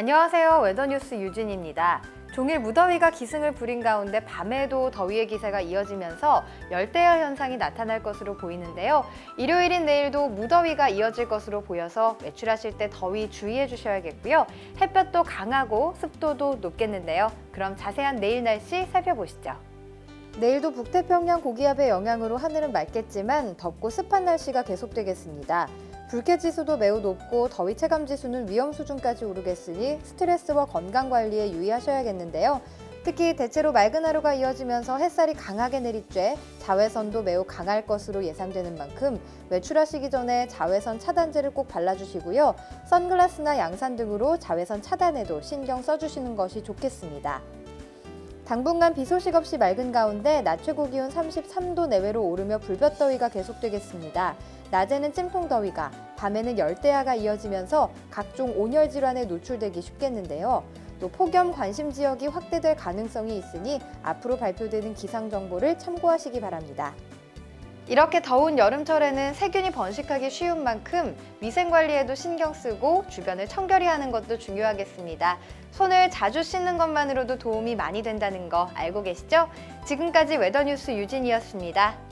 안녕하세요. 웨더뉴스 유진입니다. 종일 무더위가 기승을 부린 가운데 밤에도 더위의 기세가 이어지면서 열대야 현상이 나타날 것으로 보이는데요. 일요일인 내일도 무더위가 이어질 것으로 보여서 외출하실 때 더위 주의해 주셔야겠고요. 햇볕도 강하고 습도도 높겠는데요. 그럼 자세한 내일 날씨 살펴보시죠. 내일도 북태평양 고기압의 영향으로 하늘은 맑겠지만 덥고 습한 날씨가 계속되겠습니다. 불쾌 지수도 매우 높고 더위 체감 지수는 위험 수준까지 오르겠으니 스트레스와 건강 관리에 유의하셔야겠는데요. 특히 대체로 맑은 하루가 이어지면서 햇살이 강하게 내리쬐 자외선도 매우 강할 것으로 예상되는 만큼 외출하시기 전에 자외선 차단제를 꼭 발라주시고요. 선글라스나 양산 등으로 자외선 차단에도 신경 써주시는 것이 좋겠습니다. 당분간 비 소식 없이 맑은 가운데 낮 최고 기온 33도 내외로 오르며 불볕더위가 계속되겠습니다. 낮에는 찜통더위가, 밤에는 열대야가 이어지면서 각종 온열 질환에 노출되기 쉽겠는데요. 또 폭염 관심 지역이 확대될 가능성이 있으니 앞으로 발표되는 기상 정보를 참고하시기 바랍니다. 이렇게 더운 여름철에는 세균이 번식하기 쉬운 만큼 위생 관리에도 신경 쓰고 주변을 청결히 하는 것도 중요하겠습니다. 손을 자주 씻는 것만으로도 도움이 많이 된다는 거 알고 계시죠? 지금까지 웨더뉴스 유진이었습니다.